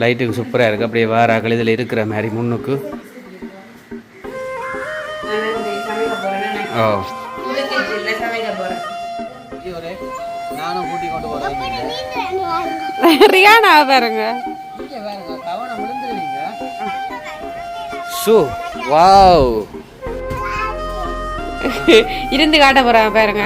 லைட்டுக்கு சூப்பராக இருக்குது அப்படியே வாராக்கள் இதில் இருக்கிற மாதிரி முன்னுக்கு. ஓ. போகிறேன் ரியானா பாருங்க. Shoe wow. இருந்து காட்ட போறான் பாருங்க.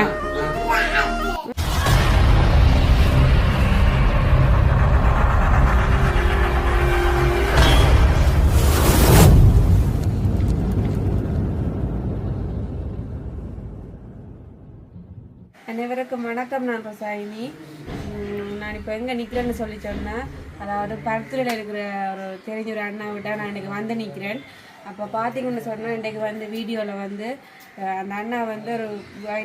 அனைவருக்கும் வணக்கம் நான் ரசாயினி. உம், நான் இப்போ எங்கே நிற்கிறேன்னு சொல்லி சொன்னேன் அதாவது பருத்துறையில் இருக்கிற ஒரு தெரிஞ்ச ஒரு அண்ணா விட்டா நான் இன்றைக்கி வந்து நிற்கிறேன் அப்போ பார்த்தீங்கன்னு சொன்னால் இன்றைக்கு வந்து வீடியோவில் வந்து அந்த அண்ணா வந்து ஒரு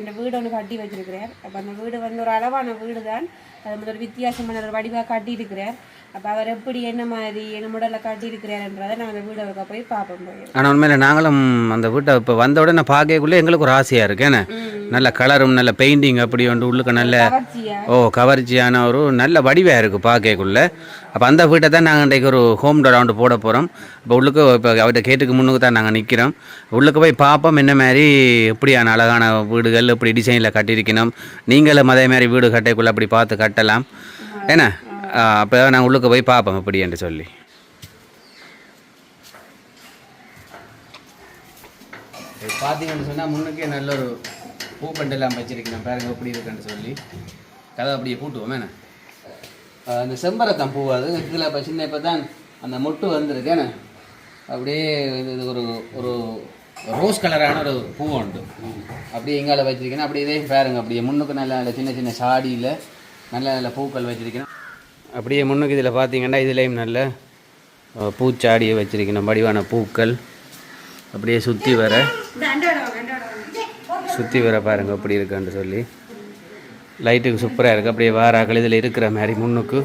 இந்த வீடு ஒன்று கட்டி வச்சிருக்கிறார். அப்போ அந்த வீடு வந்து ஒரு அளவான வீடு தான் அது ஒரு வித்தியாசமான ஒரு வடிவாக கட்டியிருக்கிறார். அப்போ அவர் எப்படி என்ன மாதிரி என்ன முடலில் கட்டியிருக்கிறாருன்றதை நான் அந்த வீடு அவருக்கு போய் பார்ப்போம் போய். ஆனால் உண்மையில் நாங்களும் அந்த வீட்டை இப்போ வந்த உடனே பார்க்கக்குள்ளே எங்களுக்கு ஒரு ஆசையாக இருக்கு. என்ன? நல்ல கலரும் நல்ல பெயிண்டிங் அப்படி ஒன்று உள்ளுக்கு நல்ல ஓ கவர்ச்சியான ஒரு நல்ல வடிவாக இருக்குது பார்க்கக்குள்ள. அப்போ அந்த வீட்டை தான் நாங்கள் இன்றைக்கு ஒரு ஹோம் ரவுண்டு போட போகிறோம் இப்போ உள்ளுக்கு இப்போ அவர்கிட்ட கேட்டுக்கு முன்னுக்கு தான் நாங்கள் நிற்கிறோம் உள்ளுக்கு போய் பார்ப்போம் என்ன மாதிரி எப்படியான அழகான வீடுகள் இப்படி டிசைனில் கட்டியிருக்கணும்? நீங்களும் அதே மாதிரி வீடு கட்டைக்குள்ளே அப்படி பார்த்து கட்டலாம். என்ன? அப்போ நான் உள்ளுக்கு போய் பார்ப்போம் இப்படி என்று சொல்லி. பார்த்தீங்கன்னு சொன்னால் முன்னுக்கே நல்ல ஒரு பூப்பண்டெல்லாம் வச்சிருக்கணும் பாருங்க எப்படி இருக்குன்னு சொல்லி. கதை அப்படியே பூட்டுவோம் என்ன? அந்த செம்பரத்தம் பூ அது. இதில் இப்போ சின்ன இப்போ தான் அந்த மொட்டு வந்திருக்கேன்னு அப்படியே இது ஒரு ஒரு ரோஸ் கலரான ஒரு பூ உண்டு. அப்படியே எங்கால வச்சிருக்கேன். அப்படியே இதே பாருங்க. அப்படியே முன்னுக்கு நல்ல நல்ல சின்ன சின்ன சாடியில் நல்ல நல்ல பூக்கள் வச்சுருக்கேன். அப்படியே முன்னுக்கு இதில் பார்த்தீங்கன்னா இதுலேயும் நல்ல பூச்சாடியை வச்சிருக்கணும். வடிவான பூக்கள். அப்படியே சுற்றி வர சுற்றி வர பாருங்க. அப்படி இருக்கான்னு சொல்லி. லைட்டுக்கு சூப்பராக இருக்குது அப்படியே வாராக்கள் இதில் இருக்கிற மாதிரி முன்னுக்கு.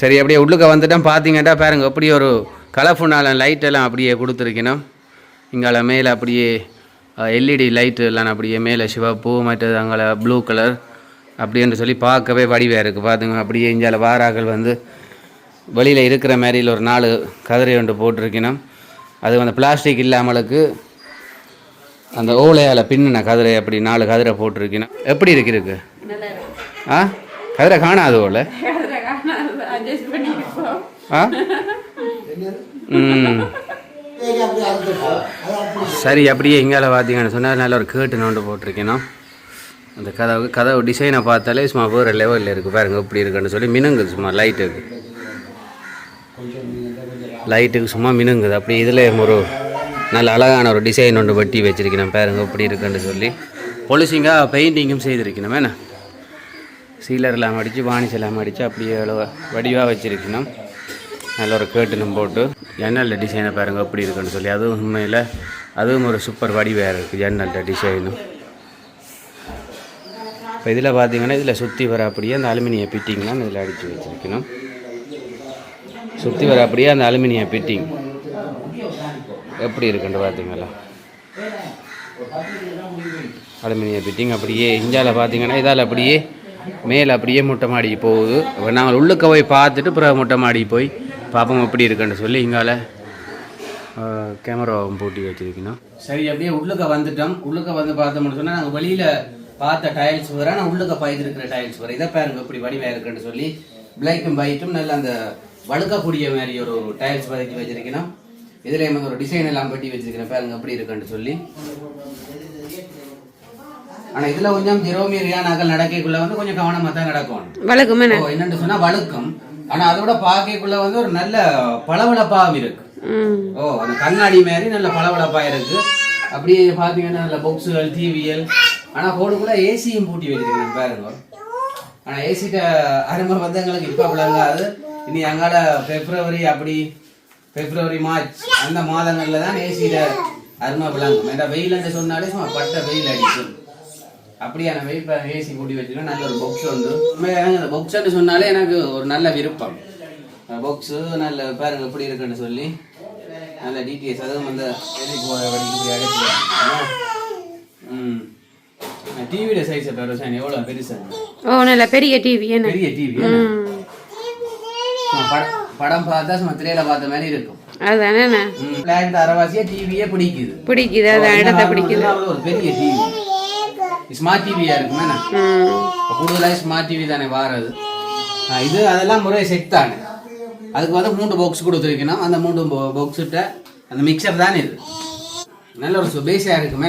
சரி அப்படியே உள்ளுக்க வந்துட்டோம் பார்த்தீங்கன்னா பாருங்க அப்படியே ஒரு கலர்ஃபுல்லான லைட் எல்லாம் அப்படியே கொடுத்துருக்கணும். இங்கால மேலே அப்படியே எல்இடி லைட்டு எல்லாம் அப்படியே மேலே சிவப்பு மற்றது அங்கால ப்ளூ கலர் அப்படின்னு சொல்லி பார்க்கவே வடிவாக இருக்குது பார்த்துங்க அப்படியே இங்கால வாராக்கள் வந்து வெளியில் இருக்கிற மாதிரியில் ஒரு நாலு கதிரை ஒன்று போட்டிருக்கணும். அது வந்து பிளாஸ்டிக் இல்லாமலுக்கு அந்த ஓலையால் பின்னின கதிரை அப்படி நாலு கதிரை போட்டிருக்கணும். எப்படி இருக்கு இருக்கு. ஆ? கதிரை காணாது ஓலை? ஆ ம் சரி அப்படியே இங்கால பார்த்தீங்கன்னு சொன்னால் நல்ல ஒரு கேட்டு நோண்டு போட்டிருக்கணும் அந்த கதவு கதவு டிசைனை பார்த்தாலே சும்மா வேறு லெவலில் இருக்குது பாருங்க இப்படி இருக்குன்னு சொல்லி மினுங்குது சும்மா லைட்டுக்கு லைட்டுக்கு சும்மா மினுங்குது. அப்படி இதில் ஒரு நல்ல அழகான ஒரு டிசைன் ஒன்று வெட்டி வச்சிருக்கணும் பாருங்க இப்படி இருக்குன்னு சொல்லி. பொலிசிங்காக பெயிண்டிங்கும் செய்திருக்கணும் என்ன? சீலர் அடித்து வாணிஸ் அடித்து அப்படியே வடிவாக வச்சுருக்கணும். நல்ல ஒரு கேட்டுனும் போட்டு. ஜன்னலில் டிசைனை பாருங்க எப்படி இருக்குன்னு சொல்லி. அதுவும் உண்மையில் அதுவும் ஒரு சூப்பர் வடிவாக இருக்குது ஜன்னலில் டிசைனும் இப்போ இதில் பார்த்தீங்கன்னா இதில் சுற்றி வர அப்படியே அந்த அலுமினிய பிட்டிங்லாம் இதில் அடித்து வச்சுருக்கணும். சுற்றி வர அப்படியே அந்த அலுமினிய பிட்டிங் எப்படி இருக்குன்னு பார்த்தீங்களா அலுமினிய பிட்டிங் அப்படியே இஞ்சால பார்த்தீங்கன்னா இதால் அப்படியே மேலே அப்படியே முட்டை மாடிக்கு போகுது. இப்போ நாங்கள் உள்ளுக்க போய் பார்த்துட்டு பிறகு முட்டை மாடி போய் பார்ப்போம் எப்படி இருக்குன்னு சொல்லி இங்கால கேமராவும் பூட்டி வச்சிருக்கணும். சரி அப்படியே உள்ளுக்க வந்துட்டோம். உள்ளுக்க வந்து பார்த்தோம்னு சொன்னால் நாங்கள் வெளியில் பார்த்த டைல்ஸ் வர நான் உள்ளுக்க பாய்ச்சிருக்கிற டைல்ஸ் வர. இதை பாருங்க இப்படி வடிவாக இருக்குன்னு சொல்லி. பிளாக்கும் பைட்டும் நல்ல அந்த வழுக்கக்கூடிய மாதிரி ஒரு டைல்ஸ் பதக்கி வச்சிருக்கணும். இதில் வந்து ஒரு டிசைன் எல்லாம் பட்டி வச்சிருக்கிறேன் பாருங்க எப்படி இருக்குன்னு சொல்லி. ஆனா இதுல கொஞ்சம் ஜெரோமி ரியானாக்கள் நடக்கக்குள்ள வந்து கொஞ்சம் கவனமா தான் நடக்கும். வழக்குமே என்னன்னு சொன்னா வழுக்கும். ஆனா அதோட பார்க்கக்குள்ள வந்து ஒரு நல்ல பளபளப்பாகவும் இருக்கு. ம். ஓ அந்த கண்ணாடி மாதிரி நல்ல பளபளப்பா இருக்கு. அப்படியே பாத்தீங்கன்னா நல்ல பொக்ஸுகள் டிவிஎல் ஆனா போர்டுக்குள்ள ஏசியும் பூட்டி வச்சிருக்கேன் பாருங்க. ஆனா ஏசிட்ட அருமை வந்து எங்களுக்கு இப்ப விளங்காது இனி அங்கால பிப்ரவரி அப்படி பிப்ரவரி மார்ச் அந்த மாதங்கள்ல தான் ஏசியில அருமை விளங்கும். ஏன்னா வெயில் சொன்னாலே சும்மா பட்ட வெயில் அடிக்கும். அப்படியான வெயில் இப்போ ஏசி கூட்டி வச்சிருக்கேன் நல்ல ஒரு பொக்ஸ் வந்து. எனக்கு அந்த பொக்ஸ்ன்னு சொன்னாலே எனக்கு ஒரு நல்ல விருப்பம். பொக்ஸு நல்ல பாருங்க எப்படி இருக்குன்னு சொல்லி. நல்ல டீட்டெயில்ஸ் அதுவும் வந்து வெளியே போகிற வரைக்கும் இப்படி அடைச்சி ம். டிவியில சைஸ் ரோசானி எவ்வளவு பெருசா? ஓ நல்ல பெரிய டிவி பெரிய டிவி படம் பார்த்தா சும்மா திரையில பார்த்த மாதிரி இருக்கும். அதுதானே ம். விளையாட்டு அரைவாசியா டிவியே பிடிக்குது. பிடிக்குது அதான் இடத்த பிடிக்குது. ஒரு பெரிய டிவி ஸ்மார்ட் டிவியா இருக்குமே கூடுதலாக ஸ்மார்ட் டிவி தானே வாரது. இது அதெல்லாம் முறை செட் தானே. அதுக்கு வந்து மூன்று பாக்ஸ் கொடுத்துருக்கணும். அந்த மூன்று பாக்ஸிட்ட அந்த மிக்சர் தானே இது. நல்ல ஒரு பேஸாக இருக்குமே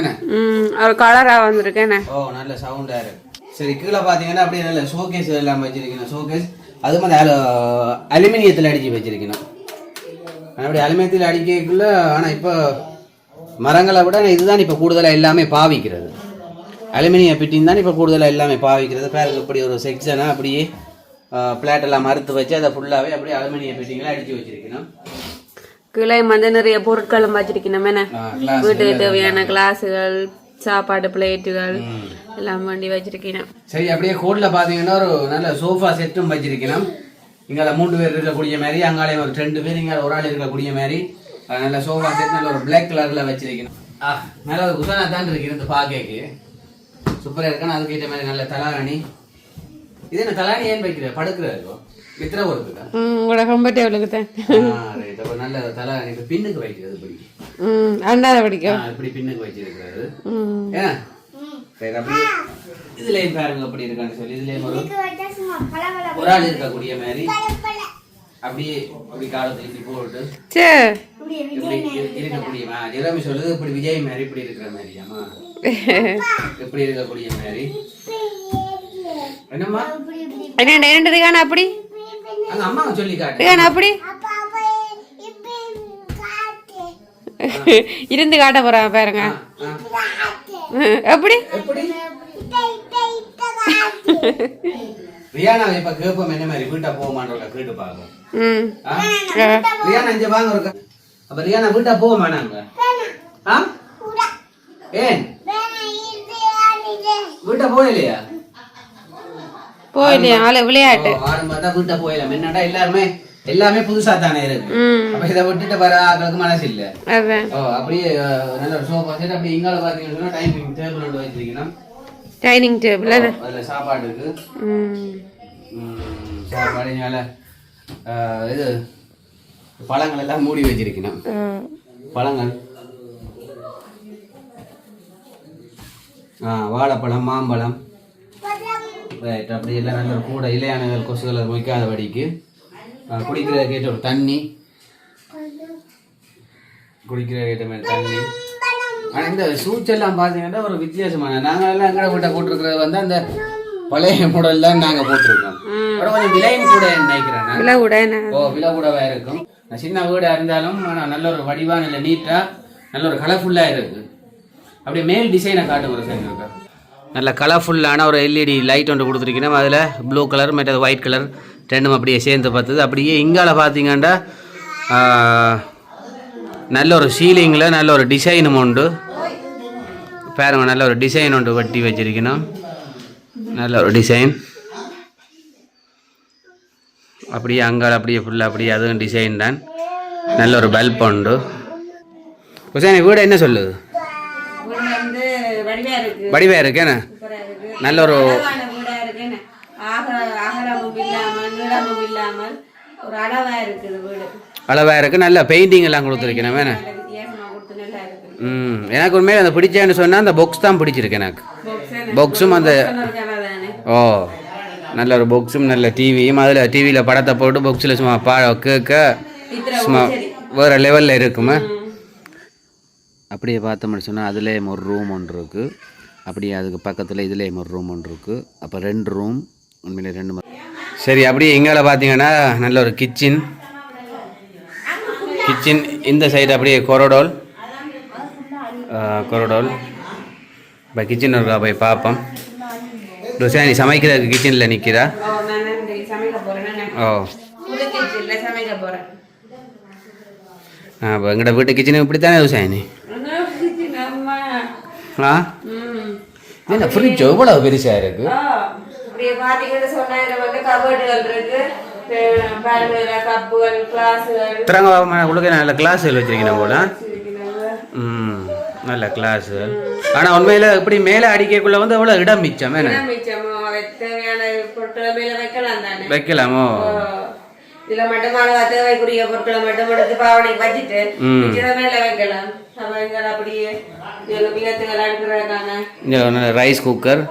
ஒரு கலராக வந்திருக்கேண்ணே ஓ நல்ல சவுண்டாக இருக்கு. சரி கீழே பார்த்தீங்கன்னா அப்படியே நல்ல ஷோகேஸ் எல்லாம் வச்சிருக்கணும். ஷோகேஸ் அது மாதிரி அலு அலுமினியத்தில் அடித்து வச்சிருக்கணும். அப்படி அலுமினியத்தில் அடிக்கக்குள்ள ஆனால் இப்போ மரங்களை விட இதுதான் இப்போ கூடுதலாக எல்லாமே பாவிக்கிறது. அலுமினிய பிட்டின் தான் இப்போ கூடுதலாக எல்லாமே பாவிக்கிறது. பாருங்க இப்படி ஒரு செக்ஷனாக அப்படியே பிளாட் எல்லாம் மறுத்து வச்சு அதை ஃபுல்லாகவே அப்படியே அலுமினிய பிட்டிங்களை அடித்து வச்சிருக்கணும். கிளை வந்து நிறைய பொருட்களும் வச்சிருக்கணும் என்ன? வீட்டுக்கு தேவையான கிளாஸுகள் சாப்பாடு பிளேட்டுகள் எல்லாம் வண்டி வச்சிருக்கணும். சரி அப்படியே கோட்ல பாத்தீங்கன்னா ஒரு நல்ல சோஃபா செட்டும் வச்சிருக்கணும். இங்கால மூன்று பேர் இருக்கக்கூடிய மாதிரி அங்காலே ஒரு ரெண்டு பேர் இங்கால ஒரு ஆள் இருக்கக்கூடிய மாதிரி நல்ல சோஃபா செட் நல்ல ஒரு பிளாக் கலர்ல வச்சிருக்கணும். ஆ நல்ல ஒரு குசானா தான் இருக்கு இருந்து பாக்கேக்கு. சூப்பரா இருக்கணும் அதுக்கேற்ற மாதிரி நல்ல தலாரணி. இது என்ன தலாணி ஏன் வைக்கிற? படுக்கிறதோ வித்திர ஒருக்குதா ம் உங்களோட கம்பர்டேபிளுக்கு தான் ரைட் அப்போ நல்ல தலாரணி. இப்ப பின்னுக்கு வைக்கிறது பிடிக்கும் ம் அண்டாத படிக்கும் ஆ, இப்படி பின்னுக்கு வச்சிருக்கிறது ம். ஏன்? சரி அப்படியே இதுலயும் பாருங்க அப்படி இருக்கான்னு சொல்லி. இதுலயும் ஒரு ஒரு ஆள் இருக்கக்கூடிய மாதிரி. அப்படியே அப்படி காலத்தை இப்படி போட்டு. சே. இப்படி இரு- இருக்கக்கூடிய மா ஜெரமி சொல்லுது இப்படி விஜய் மாதிரி இப்படி இருக்கிற மாதிரியாமா இப்படி இருக்கக்கூடிய மாதிரி? என்னம்மா? என்ன என்னது காண அப்படி? அங்க அம்மா சொல்லி காட்டு. காண அப்படி? இருந்து காட்ட போறான் பாருங்க. எப்படி? எப்படி? ரியானா இப்ப கேட்போம் என்ன மாதிரி? வீட்டா போகமான்றவங்க கேட்டு பார்ப்போம். ம். ஆ? ரியானா இங்க வாங்க அப்ப ரியானா வீட்டா நாங்க ஆ? ஏன்? வீட்டா போகலையா? போயிலையா ஆளு விளையாட்டு. பார்த்தா வீட்டா போயிடலாம் என்னடா எல்லாருமே எல்லாமே புதுசா தானே இருக்கு. அப்ப இதை விட்டுட்டு வர ஆட்களுக்கு மனசு இல்ல. ஓ அப்படியே நல்ல ஒரு சோஃபா செட் அப்படியே இங்கால பாத்தீங்கன்னா டைமிங் டேபிள் ஒன்று வச்சிருக்கணும் டைனிங் டேபிள் அது அதுல சாப்பாடு இருக்கு. சாப்பாடு மேல இது பழங்கள் எல்லாம் மூடி வச்சிருக்கணும். பழங்கள். வாழைப்பழம் மாம்பழம். ரைட் அப்படி எல்லாம் நல்ல ஒரு கூட இலையானங்கள் கொசுகளை வைக்காதபடிக்கு ஆ, குடிக்கிறதுக்கு ஏற்ற ஒரு தண்ணி. குடிக்கிறதுக்கு ஏற்ற மாதிரி தண்ணி. ஆனால் இந்த சூச்செல்லாம் பார்த்தீங்கன்னா ஒரு வித்தியாசமான. நாங்கள் எல்லாம் எங்கட வீட்டை போட்டிருக்கிறது வந்து அந்த பழைய மாடல் தான் நாங்கள் போட்டிருக்கோம். அப்புறம் கொஞ்சம் விலையும் கூட நினைக்கிறேன் நான். விலை கூட ஓ விலை கூடவா இருக்கும்? சின்ன வீடா இருந்தாலும் ஆனா நல்ல ஒரு வடிவா நல்ல நீட்டா நல்ல ஒரு கலர்ஃபுல்லா இருக்கு. அப்படியே மேல் டிசைனை காட்டும் ஒரு சார் நல்ல கலர்ஃபுல்லான ஒரு எல்இடி லைட் ஒன்று கொடுத்துருக்கணும் அதில் ப்ளூ கலர் மற்றது ஒயிட் கலர் ரெண்டும் அப்படியே சேர்ந்து பார்த்தது. அப்படியே இங்கால பார்த்தீங்கன்னா நல்ல ஒரு சீலிங்கில் நல்ல ஒரு டிசைனும் உண்டு. பாருங்கள் நல்ல ஒரு டிசைன் உண்டு வட்டி வச்சிருக்கணும். நல்ல ஒரு டிசைன் அப்படியே அங்கால் அப்படியே ஃபுல்லாக அப்படியே அதுவும் டிசைன் தான். நல்ல ஒரு பல்ப் உண்டு. ஹுசேன் வீடு என்ன சொல்லுது வீடு வந்து வடிவா இருக்கு வடிவா இருக்கேண்ணே சூப்பரா இருக்கு நல்ல ஒரு அழகான வீடா இருக்கு என்ன ஆக அகலமும் இல்லாமல் நீளமும் இல்லாமல் ஒரு இருக்குது அளவாக இருக்கு. நல்ல பெயிண்டிங் எல்லாம் கொடுத்துருக்கேன் வேணே. நல்ல நல்லா ம். எனக்கு உண்மையில அந்த பிடிச்சேன்னு சொன்னால் அந்த பாக்ஸ் தான் பிடிச்சிருக்கு எனக்கு. பாக்ஸ் பாக்ஸும் அந்த ஓ. நல்ல ஒரு பாக்ஸும் நல்ல டிவியும் அதில் டிவியில் படத்தை போட்டு பாக்ஸில் சும்மா பா கேட்க சும்மா வேறு லெவலில் இருக்குமா. அப்படியே பார்த்தோம்னு சொன்னால் அதுலேயும் ஒரு ரூம் ஒன்று இருக்குது அப்படியே அதுக்கு பக்கத்தில் இதுலேயும் ஒரு ரூம் ஒன்று இருக்குது அப்போ ரெண்டு ரூம் உண்மையிலே ரெண்டு சரி அப்படியே எங்கால பார்த்தீங்கன்னா நல்ல ஒரு கிச்சன் கிச்சன் இந்த சைடு அப்படியே கொரடோல் கொரடோல் இப்போ கிச்சன் இருக்கா போய் பார்ப்போம் ருசியானி சமைக்கிறதுக்கு கிச்சனில் நிற்கிறா ஓ அப்போ எங்கள்ட வீட்டு கிச்சனு இப்படி தானே ருசியானி கிச்சன் அம்மா ஆ? என்ன ஃப்ரிட்ஜ் எவ்வளோ பெருசாக இருக்குது ஆ, இப்படியே பாத்தீங்கன்னு சொன்னா வந்து கபோர்டுகள் இருக்கு. அஹ் பாருங்க கப்புகள் கிளாஸுகள் திறங்க உள்ளுக்கு நல்ல கிளாஸ் வச்சிருக்கீங்க போல. ம் நல்ல கிளாஸ் ஆனா உண்மையில இப்படி மேல அடிக்கக்குள்ள வந்து அவ்வளவு இடம் மிச்சம் என்ன? இடம் மிச்சமோ. தேவையான பொருட்களை மேல வைக்கலாம் இதுல மட்டும் அளவா தேவைக்குரிய பொருட்களை மட்டும் எடுத்து பாவனைக்கு வச்சுட்டு மேல வைக்கலாம். ரைஸ் குக்கர்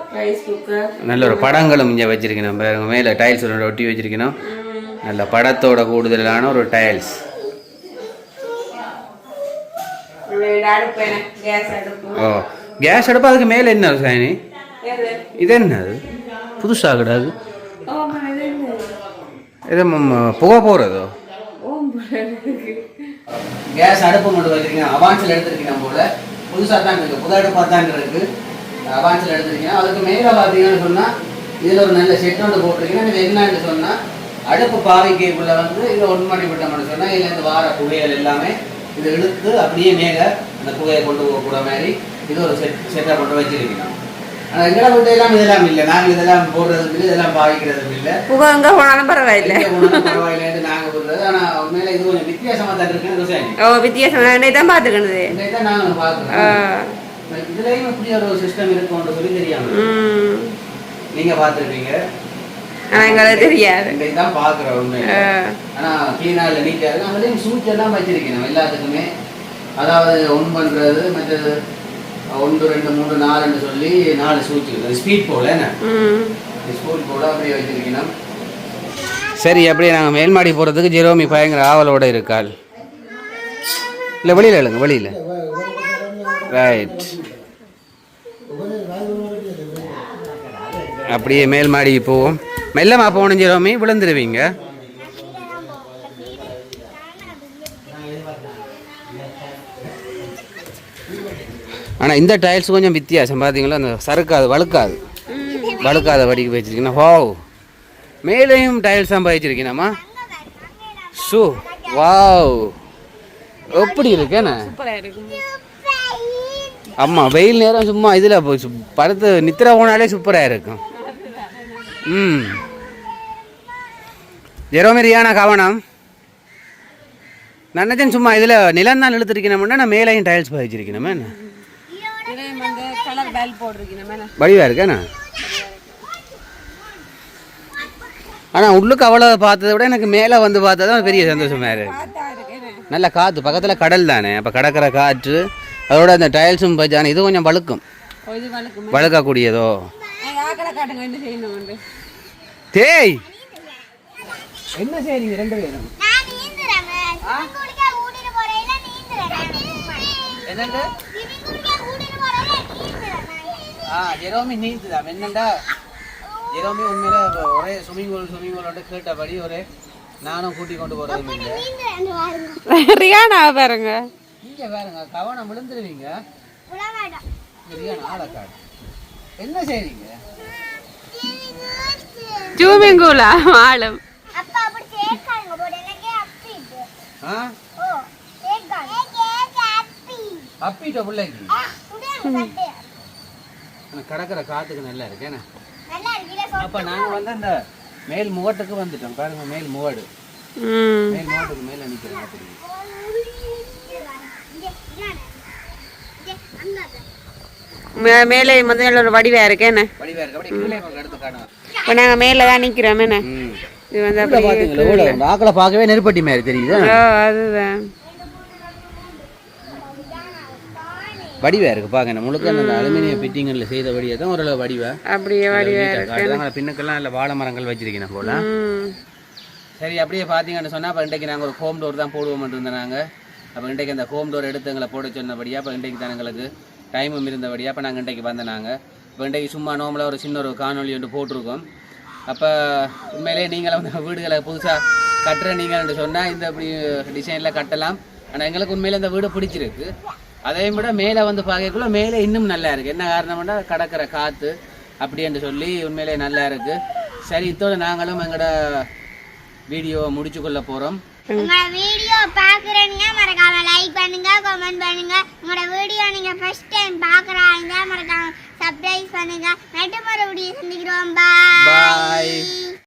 நல்ல ஒரு படங்களும் இங்கே வச்சிருக்கணும் பாருங்க மேலே டைல்ஸ் ஒட்டி வச்சிருக்கணும். நல்ல படத்தோட கூடுதலான ஒரு டைல்ஸ் என்ன ஓ கேஸ் அடுப்பு அதுக்கு மேலே என்ன சாயனி? இது என்னது புதுசாக கிடையாது இது என்ன? புகை போகிறதோ. கேஸ் அடுப்பு மட்டும் வச்சிருக்கீங்க அவான்ஸில் எடுத்துருக்கீங்க போல புதுசாக தான் இருக்கு புது அடுப்பாக தான் இருக்குது அவான்ஸில் எடுத்துருக்கீங்க. அதுக்கு மேலே பார்த்தீங்கன்னு சொன்னால் இதில் ஒரு நல்ல செட் ஒன்று போட்டிருக்கீங்க. இது என்னன்னு சொன்னால் அடுப்பு பாவைக்குள்ள வந்து இதை ஒன் பண்ணி விட்டோம்னு சொன்னால் இதுலேருந்து வார புகையல் எல்லாமே இதை இழுத்து அப்படியே மேலே அந்த புகையை கொண்டு போகக்கூட மாதிரி இது ஒரு செட் செட்டை கொண்டு வச்சிருக்கணும் எங்களை வீட்டு எல்லாம் இதெல்லாம் இல்லை. நாங்கள் இதெல்லாம் இல்லை இதெல்லாம் பாவிக்கிறதுக்கு இல்லை. புகை எங்க போனாலும் பரவாயில்ல பரவாயில்லைன்னு நாங்கள் போடுறது ஆனால் உண்மையில இது கொஞ்சம் வித்தியாசமாக தான் இருக்குன்னு ஓ வித்தியாசம். நான் தான் பாத்துக்கணுது இந்த இதை நாங்கள் பார்க்குறோம் இதுலயும் இப்படி ஒரு சிஸ்டம் இருக்கும்னு சொல்லி தெரியாம. ம். நீங்க பார்த்துருப்பீங்க. எங்களுக்கு தெரியாது. இதான் பார்க்குறோம் உண்மை. ஆனா கிளீனா இல்லை நீட்டாக இருக்கு அதுலேயும் சூச் எல்லாம் எல்லாத்துக்குமே. அதாவது ஒன் பண்றது மற்றது ஒன்று ரெண்டு மூணு நாலுன்னு சொல்லி நாலு சூச் இருக்குது ஸ்பீட் போல என்ன? ஸ்கூல் போல அப்படியே வச்சிருக்கணும் சரி அப்படியே நாங்கள் மேல்மாடி போகிறதுக்கு ஜெரோமி பயங்கர ஆவலோட இருக்காள். இல்லை வெளியில் எழுங்க வெளியில். ரைட் அப்படியே மேல் மாடி போவோம். மெல்லமா போகணும் ஜெரோமி விழுந்துருவீங்க. ஆனால் இந்த டைல்ஸ் கொஞ்சம் வித்தியாசம் பார்த்தீங்களா அந்த சறுக்காது வழுக்காது. வழுக்காத வடிக்கு வச்சிருக்கீங்கன்னா வாவ் மேலேயும் டைல்ஸ் தான் வச்சிருக்கீங்கம்மா ஷூ வாவ் எப்படி இருக்கேண்ணே ஆமாம் வெயில் நேரம் சும்மா இதில் படுத்து நித்திர போனாலே சூப்பராக இருக்கும். ம். ஜெரோமெரியான கவனம். நினச்சேன் சும்மா இதில் நிலம் தான் இழுத்துருக்கணும்னா நான் மேலேயும் டைல்ஸ் பதிச்சிருக்கணுமே என்ன? கலர் பெல் போட்டிருக்கீங்க மேல. வடிவா இருக்கேண்ணா ஆனால் உள்ளுக்கு அவ்வளோ பார்த்ததை விட எனக்கு மேலே வந்து பார்த்தா தான் பெரிய சந்தோஷமா இருக்கு. பார்த்தா இருக்கு என்ன? நல்ல காற்று பக்கத்தில் கடல் தானே அப்போ கடற்கரை காற்று அதோட அந்த டைல்ஸும் பச்சான இது கொஞ்சம் வழுக்கும். ஓ, இது வழுக்குமா? வழுக்கக்கூடியதோ? தேய்! என்ன செய்றீங்க ரெண்டு பேரும்? என்னண்டு ஜெரோமி நீந்துதான் என்னண்டா? ஜெரோமி உண்மையில ஒரே ஸ்விமிங் பூல் ஸ்விமிங் பூலோட கேட்டபடி ஒரே நானும் கூட்டி கொண்டு போகிறதும் இல்லை ரியானா பாருங்க. இங்கே பாருங்க கவனம் விழுந்துருவீங்க. சரியான ஆளக்காடு என்ன செய்றீங்க? ஜூமிங் கூலா ஆளும். அப்பிட்ட. பிள்ளைக்கு? ஆ உடையாங்க தட்டு எனக்கு கடற்கரை காத்துக்கு நல்லா இருக்கு. என்ன? நல்லா இருக்குல அப்போ நாங்கள் வந்து அந்த மேல் முகட்டுக்கு வந்துட்டோம். பாருங்க மேல் முகடு. ம். மேல் முகட்டுக்கு மேலே நிற்கிறேன் அப்படி. மே- மேலே முதல்ல ஒரு வடிவா இருக்கு. என்ன? வடிவா இருக்கு. கீழே எடுத்து இப்போ நாங்க மேலே தான் நிக்கிறோம். என்ன? ம். இது வந்து அப்படியே பார்க்கவே நெருப்பட்டி மாதிரி தெரியுது? அதுதான். வடிவா இருக்கு இந்த முழுக்க அந்த அலுமினிய பிட்டிங்கல்ல செய்த வடியா தான் ஓரளவு வடிவா. அப்படியே வடிவா நீட்டா இருக்கு. காட்டுறாங்க. பின்னுக்கெல்லாம் நல்ல வாழை மரங்கள் வச்சிருக்கேன் போல. சரி அப்படியே பார்த்தீங்கன்னு சொன்னால் அப்போ இன்றைக்கு நாங்கள் ஒரு ஹோம் டோர் தான் போடுவோம் இருந்தோம் நாங்கள் அப்போ இன்றைக்கு அந்த ஹோம் டோர் எடுத்து எங்களை போட சொன்னபடியா அப்போ இன்றைக்கு தான் எங்களுக்கு டைமும் இருந்தபடியா அப்போ நாங்கள் இன்றைக்கு வந்த நாங்கள் இப்போ இன்றைக்கு சும்மா நார்மலாக ஒரு சின்ன ஒரு காணொளி ஒன்று போட்டிருக்கோம். அப்போ உண்மையிலேயே நீங்களும் வந்து வீடுகளை புதுசாக கட்டுற நீங்கள்னு சொன்னால் இந்த இப்படி டிசைனில் கட்டலாம். ஆனால் எங்களுக்கு உண்மையில இந்த வீடு பிடிச்சிருக்கு. அதையும் விட மேலே வந்து பார்க்கக்குள்ள மேலே இன்னும் நல்லா இருக்குது என்ன காரணம்னா கடற்கரை காற்று அப்படின்னு சொல்லி உண்மையிலே நல்லா இருக்குது சரி இத்தோட நாங்களும் எங்களோட வீடியோவை முடிச்சு கொள்ள போகிறோம் உங்களோட வீடியோ பாக்குறீங்க மறக்காம லைக் பண்ணுங்க கமெண்ட் பண்ணுங்க. உங்களோட வீடியோ நீங்க ஃபர்ஸ்ட் டைம் பாக்குறாங்க மறக்காம சப்ஸ்கிரைப் பண்ணுங்க. நெட்டு மறுபடியும் சந்திக்கிறோம். பாய்